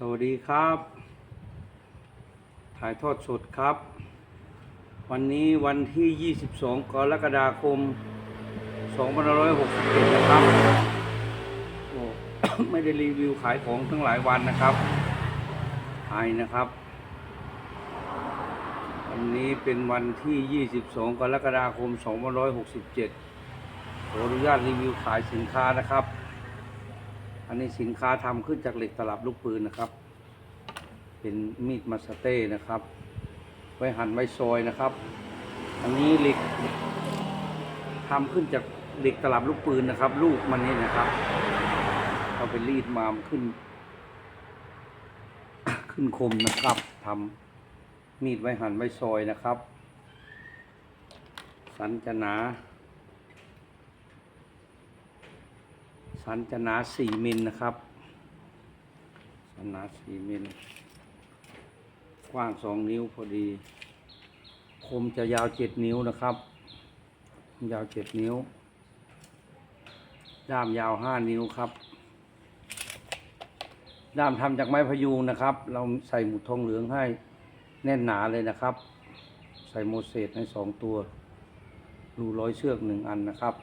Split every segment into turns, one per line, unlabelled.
สวัสดีครับ ถ่ายทอดสดครับ วันนี้วันที่ 22 กรกฎาคม 2567 นะครับโอ้ไม่ได้รีวิวขายของทั้งหลายวันนะครับไอนะครับ วันนี้เป็นวันที่ 22 กรกฎาคม 2567 ขออนุญาตรีวิวขายสินค้านะครับ อันนี้สินค้าทำขึ้นจากเหล็กตลับลูกปืนนะครับ เป็นมีดมาสเต้นะครับ ไว้หั่นไว้ซอยนะครับ อันนี้เหล็กทำขึ้นจากเหล็กตลับลูกปืนนะครับ ลูกมันนี่นะครับเอาไปรีดมามขึ้น ขึ้นคมนะครับทำมีดไว้หั่นไว้ซอยนะครับ สันจะหนา สันจะหนาสี่มิลนะครับ สันหนาสี่มิล กว้างสองนิ้วพอดี คมจะยาวเจ็ดนิ้วนะครับ ยาวเจ็ดนิ้ว ด้ามยาวห้านิ้วครับ ด้ามทำจากไม้พยุงนะครับ เราใส่หมุดทองเหลืองให้แน่นหนาเลยนะครับ ใส่โมเสสให้สองตัว รูร้อยเชือกหนึ่งอันนะครับ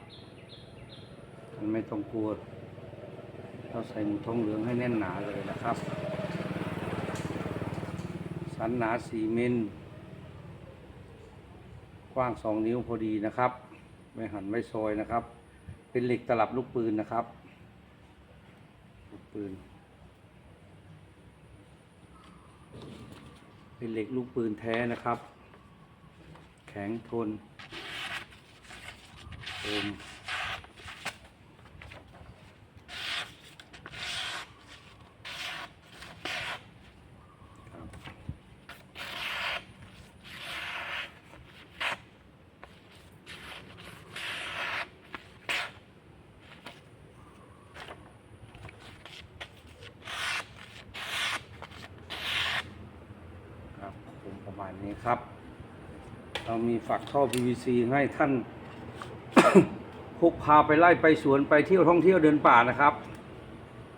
มันไม่ต้องกลัวเราใส่หมูทองเหลืองให้แน่นหนาเลยนะครับ สันหนาสี่มิลกว้างสองนิ้วพอดีนะครับ ไม่หันไม่ซอยนะครับ เป็นเหล็กตลับลูกปืนนะครับ ลูกปืน เป็นเหล็กลูกปืนแท้นะครับ แข็งทนโอม ผมประมาณนี้ครับ เรามีฝักท่อ PVC ให้ท่าน พกพาไปไล่ไปสวนไปเที่ยวท่องเที่ยวเดินป่านะครับ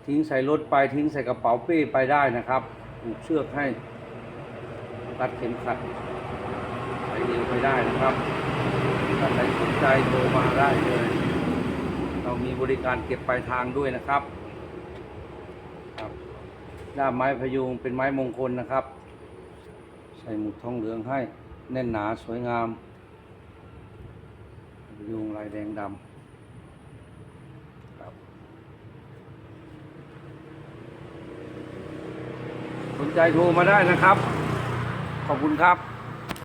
ทิ้งใส่รถไปทิ้งใส่กระเป๋าเป้ไปได้นะครับผูกเชือกให้รัดเข็มขัดใส่เอวไปได้นะครับถ้าใครสนใจโทรมาได้เลย เรามีบริการเก็บปลายทางด้วยนะครับครับด้ามไม้พยุงเป็นไม้มงคลนะครับ ส่หมุดทองเหลืองให้แน่นหนาสวยงามยุงลายแดงดำครับสนใจโทรมาได้นะครับ ขอบคุณครับ